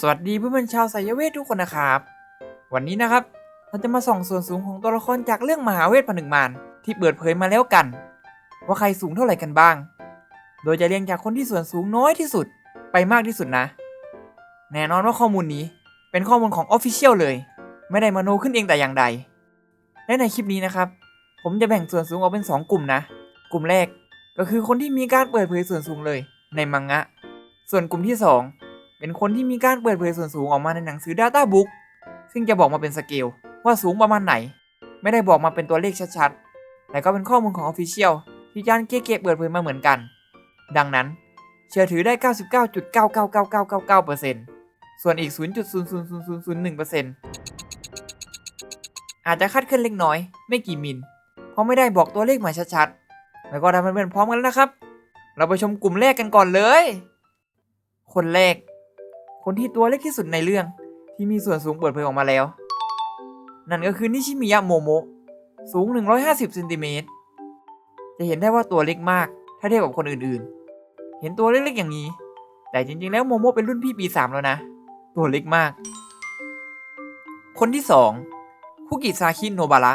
สวัสดีเพื่อนๆชาวสายเวททุกคนนะครับ วันนี้นะครับเราจะมาส่องส่วนสูงของตัวละครจากเรื่องมหาเวทผนึกมารที่เปิดเผยมาแล้วกัน ว่าใครสูงเท่าไหร่กันบ้าง โดยจะเรียงจากคนที่ส่วนสูงน้อยที่สุดไปมากที่สุดนะ แน่นอนว่าข้อมูลนี้เป็นข้อมูลของ Official เลย ไม่ได้มโนขึ้นเองแต่อย่างใด และในคลิปนี้นะครับ ผมจะแบ่งส่วนสูงออกเป็น 2 กลุ่มนะ กลุ่มแรกก็คือคนที่มีการเปิดเผยส่วนสูงเลยในมังงะ ส่วนกลุ่มที่ 2 เป็นคนที่มีการเปิดเผยส่วนสูงออกมาในหนังสือ Data Book ซึ่งจะบอกมาเป็นสเกลว่าสูงประมาณไหน ไม่ได้บอกมาเป็นตัวเลขชัดๆ แต่ก็เป็นข้อมูลของ Official ที่จานเก๊ๆเปิดเผยมาเหมือนกัน ดังนั้น เชื่อถือได้ 99.99999%ส่วนอีก 0.00001%อาจจะคาดเคลื่อนเล็กน้อย ไม่กี่มิล เพราะไม่ได้บอกตัวเลขมาชัดๆ แล้วก็ทำเพื่อนๆพร้อมกันแล้วนะครับ เราไปชมกลุ่มแรกกันก่อนเลย คนแรก คนที่ตัวเล็กที่สุดในเรื่อง ที่มีส่วนสูงเปิดเผยออกมาแล้ว นั่นก็คือนิชิมิยะโมโมะสูง 150เซนติเมตรจะเห็นได้ว่าตัวเล็กมาก ถ้าเทียบกับคนอื่นๆ เห็นตัวเล็กๆอย่างนี้ แต่จริงๆ แล้วโมโมะเป็นรุ่นพี่ปี3แล้วนะ ตัวเล็กมาก คนที่2คุกิซาคิโนบาระ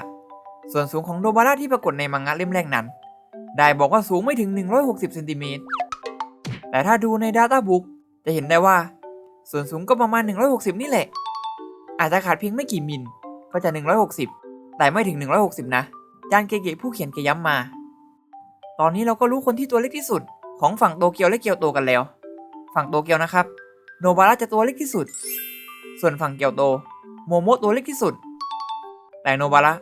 ส่วนสูงของโนบาระที่ปรากฏในมังงะเล่มแรกนั้น ได้บอกว่าสูงไม่ถึง 160เซนติเมตรแต่ถ้าดูใน Data Book จะเห็นได้ว่า ส่วนสูงก็ประมาณ 160 นี่แหละ อาจจะขาดเพียงไม่กี่มิล ก็จะ 160 แต่ไม่ถึง 160 นะจานเกเกะผู้เขียนเกย้ำมา ตอนนี้เราก็รู้คนที่ตัวเล็กที่สุด ของฝั่งโตเกียวและเกียวโตกันแล้ว ฝั่งโตเกียวนะครับ โนบาระจะตัวเล็กที่สุด ส่วนฝั่งเกียวโต โมโมะตัวเล็กที่สุด แต่โนบาระ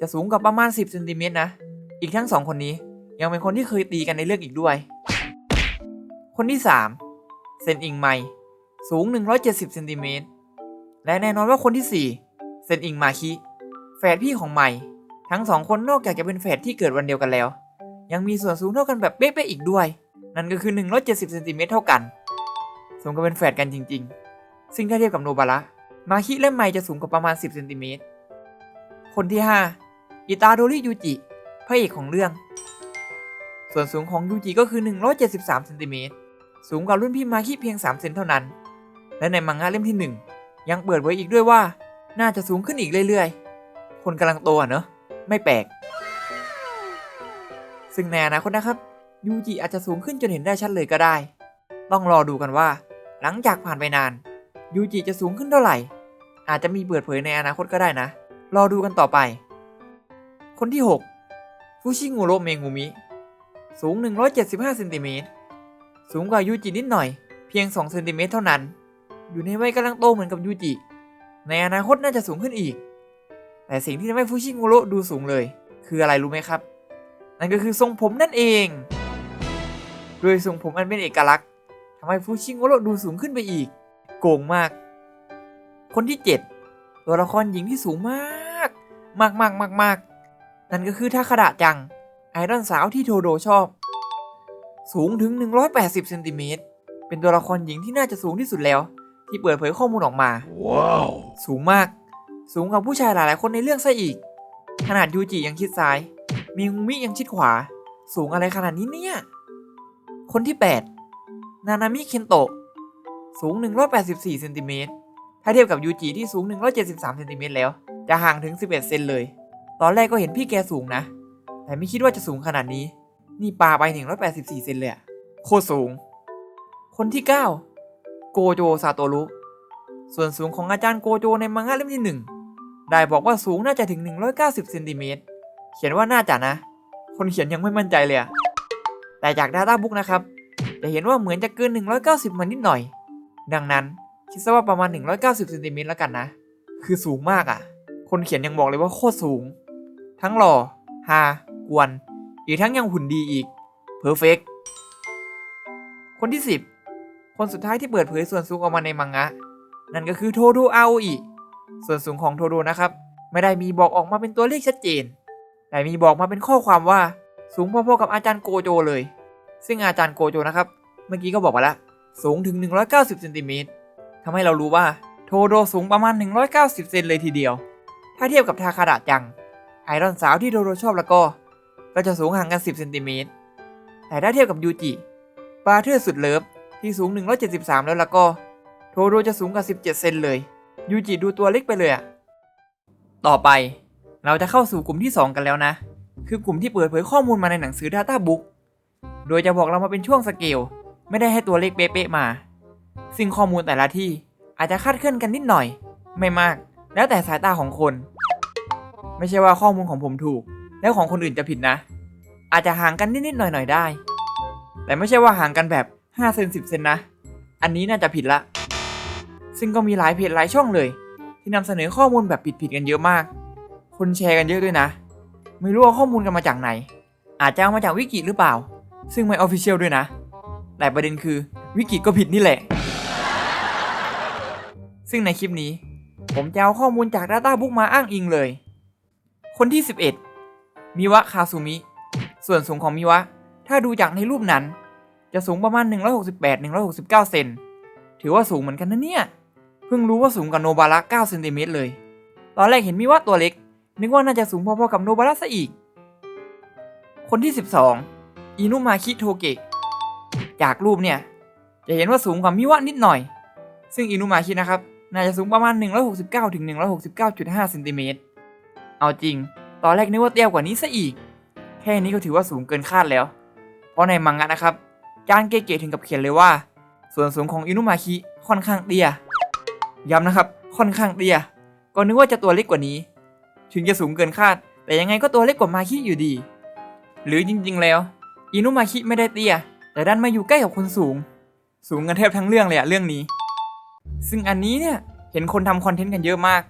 จะสูงกว่าประมาณ 10เซนติเมตรนะ อีกทั้งสองคนนี้ยังเป็นคนที่เคยตีกันในเรื่องอีกด้วย คนที่ 3 เซนอิงไม สูง 170เซนติเมตรและแน่นอนว่าคนที่ 4 เซนอิงมาคิแฝดพี่ของไมทั้งสองคนนอกจากจะเป็นแฝดที่เกิดวันเดียวกันแล้ว ยังมีส่วนสูงเท่ากันแบบเป๊ะๆอีกด้วย นั่นก็คือ 170เซนติเมตรเท่ากัน สมกับเป็นแฝดกันจริง ๆ ซึ่งถ้าเทียบกับโนบาระมาคิและไมจะสูงกว่าประมาณ 10เซนติเมตรคนที่ 5 อิตาโดริยูจิพระเอกของเรื่อง ส่วนสูงของยูจิก็คือ 173เซนติเมตรสูงกว่ารุ่นพี่มาคิเพียง 3 เซนเท่านั้น และในมังงะเล่มที่ 1 ยังเปิดไว้อีกด้วยว่า น่าจะสูงขึ้นอีกเรื่อยๆ คนกำลังโตอะเนอะไม่แปลก ซึ่งในอนาคตนะครับยูจิอาจจะสูงขึ้นจนเห็นได้ชัดเลยก็ได้ ต้องรอดูกันว่า หลังจากผ่านไปนานยูจิจะสูงขึ้นเท่าไหร่ อาจจะมีเปิดเผยในอนาคตก็ได้นะ รอดูกันต่อไป คนที่ 6 ฟูชิงูโรเมงูมิ สูง 175เซนติเมตร สูงกว่ายูจินิดหน่อย เพียง 2 เซนติเมตรเท่านั้น อยู่ในวัยกำลังโตเหมือนกับยูจิ ในอนาคตน่าจะสูงขึ้นอีก แต่สิ่งที่ทำให้ฟูชิงูโรดูสูงเลย คืออะไรรู้ไหมครับ นั่นก็คือทรงผมนั่นเองโดยทรงผมอันเป็นเอกลักษณ์ทำให้ฟูชิโงโรดูสูงขึ้นไปอีก โกงมาก คนที่ 7 ตัวละครหญิงที่สูงมาก มากมากมากมากนั่นก็คือทาคาดะจัง ไอดอลสาวที่โทโดชอบ สูงถึง 180เซนติเมตรเป็นตัวละครหญิงที่น่าจะสูงที่สุดแล้ว ที่เปิดเผยข้อมูลออกมา Wow. สูงมาก สูงกว่าผู้ชายหลายๆ คนในเรื่องซะอีก ขนาดยูจิยังชิดซ้าย มีฮุมิยังชิดขวา สูงอะไรขนาดนี้เนี่ย คนที่ 8 นานามิเคนโตะ สูง 184เซนติเมตร ถ้าเทียบกับยูจิที่สูง 173เซนติเมตรแล้ว จะห่างถึง 11 เซนเลย ตอนแรกก็เห็นพี่แกสูงนะ แต่ไม่คิดว่าจะสูงขนาดนี้ นี่ปาไป 184 เซนเลยอะโคตรสูง คนที่ 9 โกโจซาโตรุส่วนสูงของอาจารย์โกโจในมังงะเล่มที่ 1 ได้บอกว่าสูงน่าจะถึง 190เซนติเมตรเขียนว่าน่าจะนะ คนเขียนยังไม่มั่นใจเลยอะแต่จาก Data Book นะครับ จะเห็นว่าเหมือนจะเกิน 190มานิดหน่อย ดังนั้นคิดซะว่าประมาณ 190เซนติเมตรแล้วกันนะ คือสูงมากอะคนเขียนยังบอกเลยว่าโคตรสูง ทั้งหล่อฮากวน อีกทั้งยังหุ่นดีอีกเพอร์เฟกคนที่ 10 คนสุดท้ายที่เปิดเผยส่วนสูงออกมาในมังงะ นั่นก็คือโทโดอาอิส่วนสูงของโทโดนะครับ ไม่ได้มีบอกออกมาเป็นตัวเลขชัดเจน แต่มีบอกมาเป็นข้อความว่าสูงพอๆกับอาจารย์โกโจเลย ซึ่งอาจารย์โกโจนะครับ เมื่อกี้ก็บอกไปแล้วสูงถึง 190เซนติเมตรทำให้เรารู้ว่าโทโดสูงประมาณ 190 เซนเลยทีเดียว ถ้าเทียบกับทาคาดะจัง ไอรอนสาวที่โทโดชอบแล้วก็ ก็จะสูงห่างกัน 10เซนติเมตรแต่ถ้าเทียบกับยูจิปาเทอร์สุดเลิฟ ที่สูง 173 แล้วแล้วก็โทโทโรจะสูงกว่า 17 เซนเลย ยูจิดูตัวเล็กไปเลยอะต่อไปเราจะเข้าสู่กลุ่มที่ 2 กันแล้วนะ คือกลุ่มที่เปิดเผยข้อมูลมาในหนังสือ Data Book โดยจะบอกเรามาเป็นช่วงสเกล ไม่ได้ให้ตัวเลขเป๊ะๆมา ซึ่งข้อมูลแต่ละที่อาจจะคาดเคลื่อนกันนิดหน่อย ไม่มาก แล้วแต่สายตาของคน ไม่ใช่ว่าข้อมูลของผมถูก แล้วของคนอื่นจะผิดนะ อาจจะห่างกันนิดๆหน่อยๆได้ แต่ไม่ใช่ว่าห่างกันแบบ 5เซน10 เซนนะ อันนี้น่าจะผิดละ ซึ่งก็มีหลายเพจหลายช่องเลย ที่นำเสนอข้อมูลแบบผิดๆกันเยอะมาก คนแชร์กันเยอะด้วยนะ ไม่รู้ว่าข้อมูลกันมาจากไหน อาจจะเอามาจากวิกิหรือเปล่า ซึ่งไม่ออฟฟิเชียลด้วยนะ แต่ประเด็นคือวิกิก็ผิดนี่แหละ ซึ่งในคลิปนี้ ผมจะเอาข้อมูลจาก Data Book มาอ้างอิงเลย คนที่ 11มิวะคาซุมิ ส่วนสูงของมิวะ ถ้าดูจากในรูปนั้น จะสูงประมาณ 168-169 เซน ถือว่าสูงเหมือนกันนะเนี่ย เพิ่งรู้ว่าสูงกว่าโนบาระ9เซนติเมตรเลย ตอนแรกเห็นมิวะตัวเล็ก นึกว่าน่าจะสูงพอๆกับโนบาระซะอีก คนที่ 12 อินุมาคิโทเกะ จากรูปเนี่ย จะเห็นว่าสูงกว่ามิวะนิดหน่อย ซึ่งอินุมาคินะครับ น่าจะสูงประมาณ 169ถึง169.5เซนติเมตร เอาจริง ตอนแรกนึกว่าเตี้ยกว่านี้ซะอีก แค่นี้ก็ถือว่าสูงเกินคาดแล้ว เพราะในมังงะนะครับ จานเกเกถึงกับเขียนเลยว่า ส่วนสูงของอินุมาคิค่อนข้างเตี้ยย้ำนะครับค่อนข้างเตี้ยก็นึกว่าจะตัวเล็กกว่านี้ ถึงจะสูงเกินคาด แต่ยังไงก็ตัวเล็กกว่ามาคิอยู่ดี หรือจริงๆแล้ว อินุมาคิไม่ได้เตี้ย แต่ดันมาอยู่ใกล้กับคนสูง สูงกันแทบทั้งเรื่องเลยอะเรื่องนี้ ซึ่งอันนี้เนี่ยเห็นคนทำคอนเทนต์กันเยอะมาก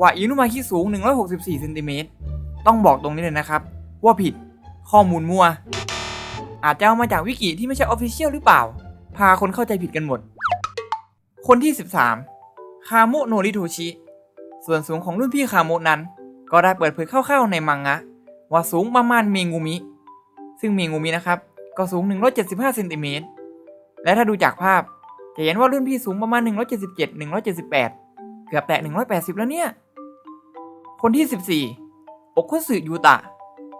ว่าอินุมาคิสูง 164เซนติเมตรต้องบอกตรงนี้เลยนะครับ ว่าผิดข้อมูลมั่ว อาจจะเอามาจากวิกิที่ไม่ใช่ออฟฟิเชียลหรือเปล่า พาคนเข้าใจผิดกันหมด คนที่ 13 คาโมโนริโทชิ ส่วนสูงของรุ่นพี่คาโมนั้น ก็ได้เปิดเผยคร่าวๆในมังงะ ว่าสูงประมาณเมงูมิ ซึ่งเมงูมินะครับ ก็สูง 175เซนติเมตร และถ้าดูจากภาพ จะเห็นว่ารุ่นพี่สูงประมาณ 177 178 เกือบแตะ 180 แล้วเนี่ย คนที่ 14 โอคุสึยูตะ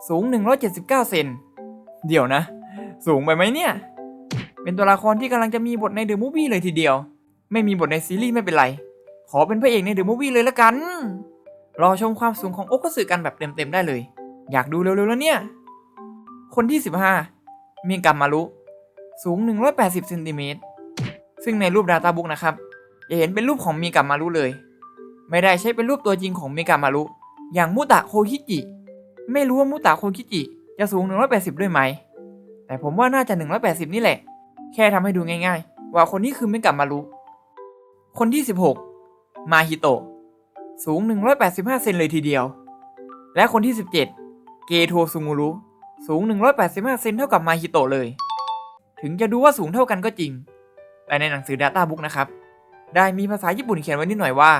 สูง 179 เซน เดี๋ยวนะ สูงไปไหมเนี่ย เป็นตัวละครที่กำลังจะมีบทในเดอะมูฟวี่เลยทีเดียว ไม่มีบทในซีรีส์ไม่เป็นไร ขอเป็นพระเอกในเดอะมูฟวี่เลยละกัน รอชมความสูงของโอคุสึกันแบบเต็มๆได้เลย อยากดูเร็วๆแล้วเนี่ย คนที่ 15 มีกัมมารุ สูง 180เซนติเมตร ซึ่งในรูปดาตาบุ๊กนะครับ จะเห็นเป็นรูปของมีกัมมารุเลย ไม่ได้ใช้เป็นรูปตัวจริงของมีกัมมารุ อย่างมุตะโคคิจิ ไม่รู้ว่ามุตะโคคิจิจะสูง 180 ด้วยไหม แต่ผมว่าน่าจะ 180 นี่แหละ แค่ทำให้ดูง่าย ๆ ว่าคนนี้คือไม่กัมมารุคนที่ 16 มาฮิโตะ สูง 185 เซนเลยทีเดียว และคนที่ 17 เกโทซุงูรุ สูง 185 เซนเท่ากับมาฮิโตะเลย ถึงจะดูว่าสูงเท่ากันก็จริง แต่ในหนังสือ Data Book นะครับ ได้มีภาษาญี่ปุ่นเขียนไว้นิดหน่อยว่า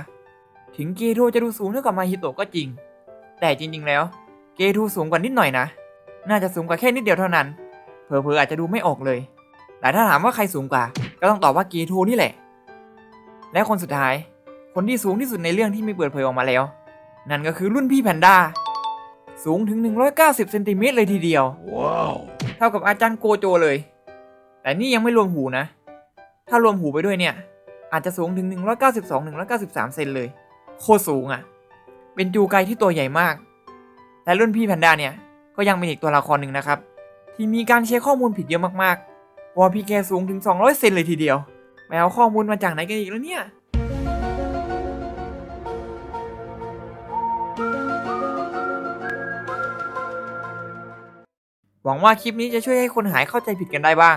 ถึงเกโทจะดูสูงเท่ากับมาฮิโตะก็จริง แต่จริง ๆ แล้ว เกโทสูงกว่านิดหน่อยนะ น่าจะสูงกว่าแค่นิดเดียวเท่านั้น เผลอๆอาจจะดูไม่ออกเลย แต่ถ้าถามว่าใครสูงกว่า ก็ต้องตอบว่าเกโทนี่แหละ และคนสุดท้าย คนที่สูงที่สุดในเรื่องที่มีเปิดเผยออกมาแล้ว นั่นก็คือรุ่นพี่แพนด้า สูงถึง 190เซนติเมตรเลยทีเดียวว้าวเท่ากับอาจารย์โกโจเลย แต่นี่ยังไม่รวมหูนะ ถ้ารวมหูไปด้วยเนี่ย อาจจะสูงถึง 192-193 เซนเลย โคตรสูงอะ่ะ เป็นจูไกที่ตัวใหญ่มาก แต่รุ่นพี่แพนด้าเนี่ย ก็ยังเป็นอีกตัวละครหนึ่งนะครับ ที่มีการแชร์ข้อมูลผิดเยอะมากๆว่าพี่แกสูงถึง 200เซนเลยทีเดียวไปเอาข้อมูลมาจากไหนกันอีกแล้วเนี่ยหวังว่าคลิปนี้จะช่วยให้คนหายเข้าใจผิดกันได้บ้าง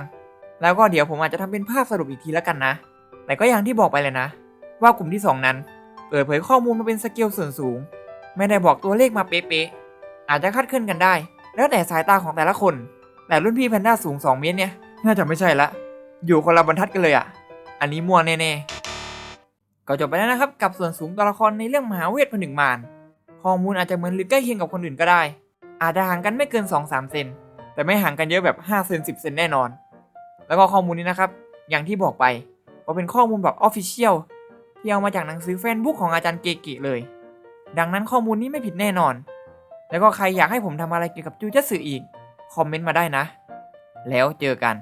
แล้วก็เดี๋ยวผมอาจจะทำเป็นภาพสรุปอีกทีแล้วกันนะ แต่ก็อย่างที่บอกไปเลยนะ ว่ากลุ่มที่ 2 นั้น เปิดเผยข้อมูลมาเป็นสเกลส่วนสูง ไม่ได้บอกตัวเลขมาเป๊ะๆ อาจจะคาดเคลื่อนกันได้ แล้วแต่สายตาของแต่ละคน แต่รุ่นพี่แพนด้าสูง 2 เมตรเนี่ย น่าจะไม่ใช่ละ อยู่คนละบรรทัดกันเลยอะ่ะ อันนี้มั่วแน่ๆ ก็จบไปแล้วนะครับ กับส่วนสูงตัวละครในเรื่องมหาเวทผนึกมารข้อมูลอาจจะเหมือนหรือใกล้เคียงกับคนอื่นก็ได้ อาจจะห่างกันไม่เกิน 2-3 เซน แต่ไม่ห่างกันเยอะแบบ5เซน10 เซนแน่นอน แล้วก็ข้อมูลนี้นะครับ อย่างที่บอกไปว่าเป็นข้อมูลแบบออฟฟิเชียลที่เอามาจากหนังสือแฟนบุ๊กของอาจารย์เกกิเลย ดังนั้นข้อมูลนี้ไม่ผิดแน่นอน แล้วก็ใครอยากให้ผมทำอะไรเกี่ยวกับจูจัตสึอีก คอมเมนต์มาได้นะ แล้วเจอกัน